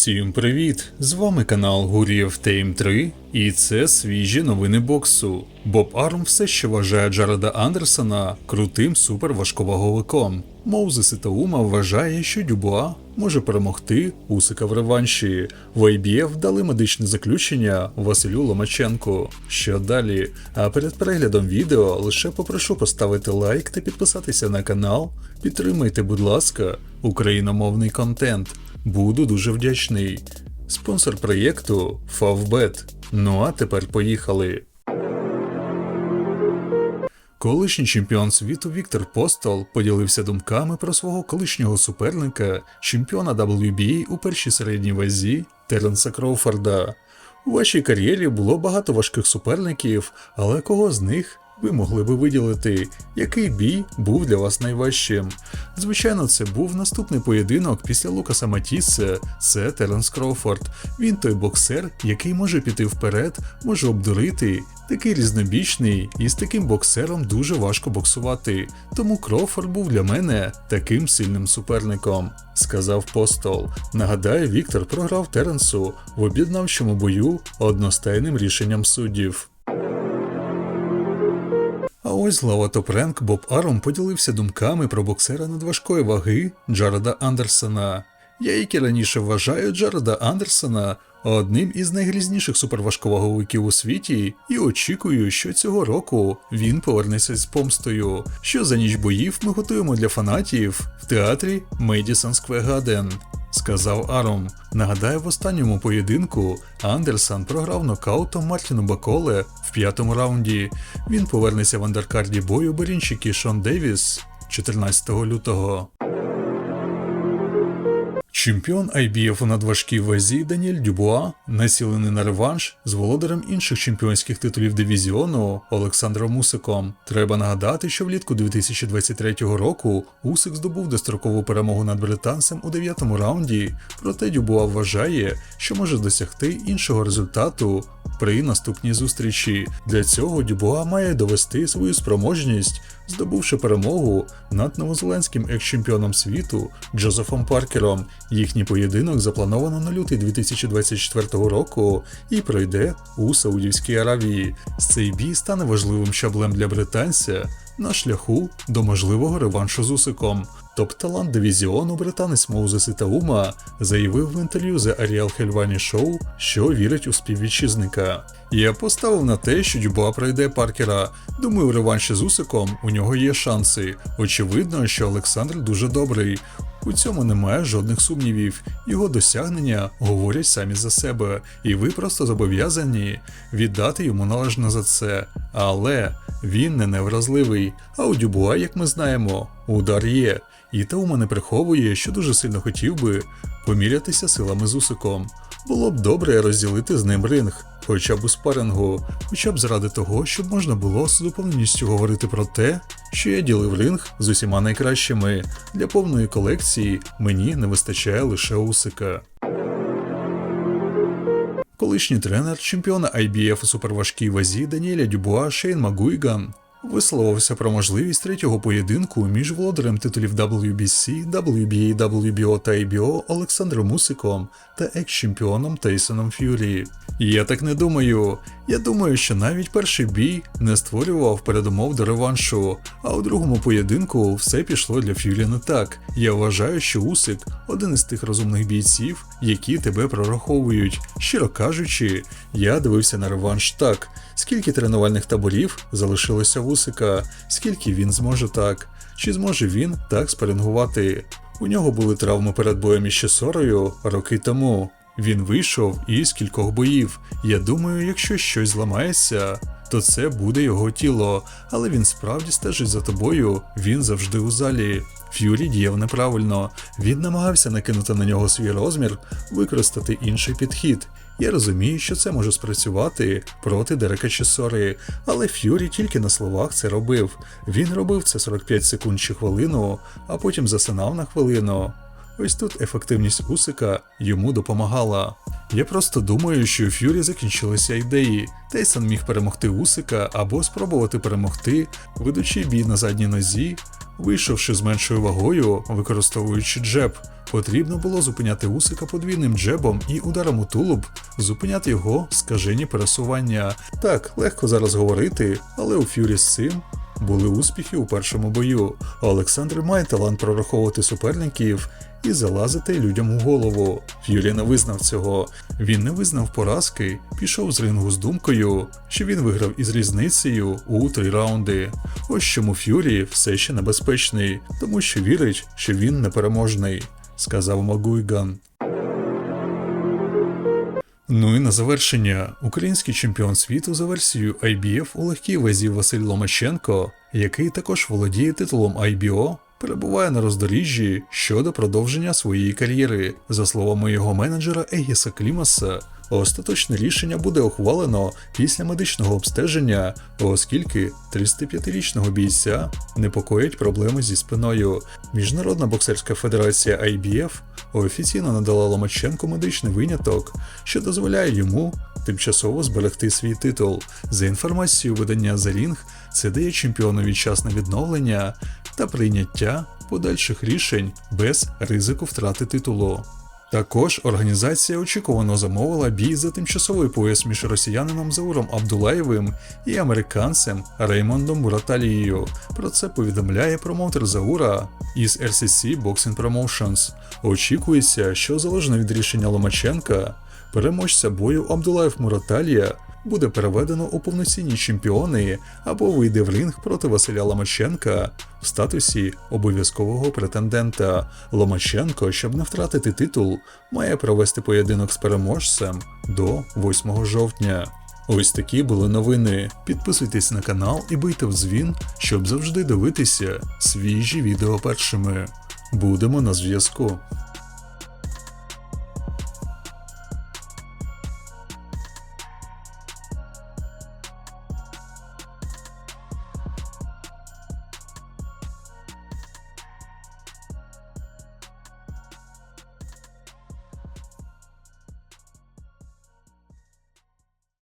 Всім привіт! З вами канал Гурієв Тейм 3 і це свіжі новини боксу. Боб Арм все ще вважає Джареда Андерсона крутим суперважковаговиком. Моузес Ітаума вважає, що Дюбуа може перемогти Усика в реванші. В IBF дали медичне заключення Василю Ломаченку. Що далі? А перед переглядом відео лише попрошу поставити лайк та підписатися на канал. Підтримайте, будь ласка, україномовний контент. Буду дуже вдячний. Спонсор проєкту Favbet. Ну а тепер поїхали. Колишній чемпіон світу Віктор Постол поділився думками про свого колишнього суперника, чемпіона WBA у першій середній вазі Теренса Кроуфорда. У вашій кар'єрі було багато важких суперників, але кого з них ви могли би виділити, який бій був для вас найважчим? Звичайно, це був наступний поєдинок після Лукаса Матіса, це Теренс Кроуфорд. Він той боксер, який може піти вперед, може обдурити. Такий різнобічний, і з таким боксером дуже важко боксувати. Тому Кроуфорд був для мене таким сильним суперником, сказав Постол. Нагадаю, Віктор програв Теренсу в об'єднавчому бою одностайним рішенням суддів. А ось глава Топренк Боб Аром поділився думками про боксера надважкої ваги Джареда Андерсона. Я, як і раніше вважаю Джареда Андерсона одним із найгрізніших суперважковаговиків у світі, і очікую, що цього року він повернеться з помстою. Що за ніч боїв ми готуємо для фанатів в театрі Медісон Сквер Гаден. Сказав Аром. Нагадаю, в останньому поєдинку Андерсон програв нокаутом Мартіну Баколе в п'ятому раунді. Він повернеться в андеркарді бою барінчики Шон Девіс 14 лютого. Чемпіон IBF у надважкій вазі Даніель Дюбуа націлений на реванш з володарем інших чемпіонських титулів дивізіону Олександром Усиком. Треба нагадати, що влітку 2023 року Усик здобув дострокову перемогу над британцем у дев'ятому раунді, проте Дюбуа вважає, що може досягти іншого результату при наступній зустрічі. Для цього Дюбуа має довести свою спроможність, здобувши перемогу над новозеландським екс-чемпіоном світу Джозефом Паркером. Їхній поєдинок заплановано на лютий 2024 року і пройде у Саудівській Аравії. Цей бій стане важливим щаблем для британця на шляху до можливого реваншу з Усиком. Топ-талант дивізіону британець Моузес Ітаума заявив в інтерв'ю The Ariel Helvani Show, що вірить у співвітчизника. Я поставив на те, що Дюбуа пройде Паркера. Думаю, реванші з Усиком у нього є шанси. Очевидно, що Олександр дуже добрий. У цьому немає жодних сумнівів. Його досягнення говорять самі за себе, і ви просто зобов'язані віддати йому належне за це. Але він не невразливий. А у Дюбуа, як ми знаємо, удар є. І Таума не приховує, що дуже сильно хотів би помірятися силами з Усиком. Було б добре розділити з ним ринг, хоча б у спарингу, хоча б заради того, щоб можна було з упевненістю говорити про те, що я ділив ринг з усіма найкращими. Для повної колекції мені не вистачає лише Усика. Колишній тренер чемпіона IBF у суперважкій вазі Даніеля Дюбуа Шейн Магуйган висловився про можливість третього поєдинку між володарем титулів WBC, WBA, WBO та IBO Олександром Усиком та екс-чемпіоном Тейсоном Ф'юрі. Я так не думаю. Я думаю, що навіть перший бій не створював передумов до реваншу, а у другому поєдинку все пішло для Ф'юрі не так. Я вважаю, що Усик один із тих розумних бійців, які тебе прораховують. Щиро кажучи, я дивився на реванш так. Скільки тренувальних таборів залишилося Усика, скільки він зможе так, чи зможе він так спарингувати. У нього були травми перед боєм із Чесорою роки тому. Він вийшов із кількох боїв. Я думаю, якщо щось зламається, то це буде його тіло, але він справді стежить за тобою, він завжди у залі. Ф'юрі діяв неправильно, він намагався накинути на нього свій розмір, використати інший підхід. Я розумію, що це може спрацювати проти Дерека Чесори, але Ф'юрі тільки на словах це робив. Він робив це 45 секунд чи хвилину, а потім засинав на хвилину. Ось тут ефективність Усика йому допомагала. Я просто думаю, що у Ф'юрі закінчилися ідеї. Тейсон міг перемогти Усика або спробувати перемогти, ведучи бій на задній нозі, вийшовши з меншою вагою, використовуючи джеб. Потрібно було зупиняти Усика подвійним джебом і ударом у тулуб, зупиняти його скажені пересування. Так, легко зараз говорити, але у Ф'юрі з цим були успіхи у першому бою. Олександр має талант прораховувати суперників і залазити людям у голову. Ф'юрі не визнав цього. Він не визнав поразки, пішов з рингу з думкою, що він виграв із різницею у три раунди. Ось чому Ф'юрі все ще небезпечний, тому що вірить, що він непереможний, сказав Магуйган. Ну і на завершення, український чемпіон світу за версією IBF у легкій вазі Василь Ломаченко, який також володіє титулом IBO, перебуває на роздоріжжі щодо продовження своєї кар'єри. За словами його менеджера Егіса Клімаса, остаточне рішення буде ухвалено після медичного обстеження, оскільки 35-річного бійця непокоять проблеми зі спиною. Міжнародна боксерська федерація IBF офіційно надала Ломаченку медичний виняток, що дозволяє йому тимчасово зберегти свій титул. За інформацією видання The Ring, це дає чемпіонові час на відновлення та прийняття подальших рішень без ризику втрати титулу. Також організація очікувано замовила бій за тимчасовий пояс між росіянином Зауром Абдулаєвим і американцем Реймондом Мураталією. Про це повідомляє промоутер Заура із RCC Boxing Promotions. Очікується, що залежно від рішення Ломаченка, переможця бою Абдулаєв Мураталія буде переведено у повноцінні чемпіони або вийде в ринг проти Василя Ломаченка в статусі обов'язкового претендента. Ломаченко, щоб не втратити титул, має провести поєдинок з переможцем до 8 жовтня. Ось такі були новини. Підписуйтесь на канал і бийте в дзвін, щоб завжди дивитися свіжі відео першими. Будемо на зв'язку.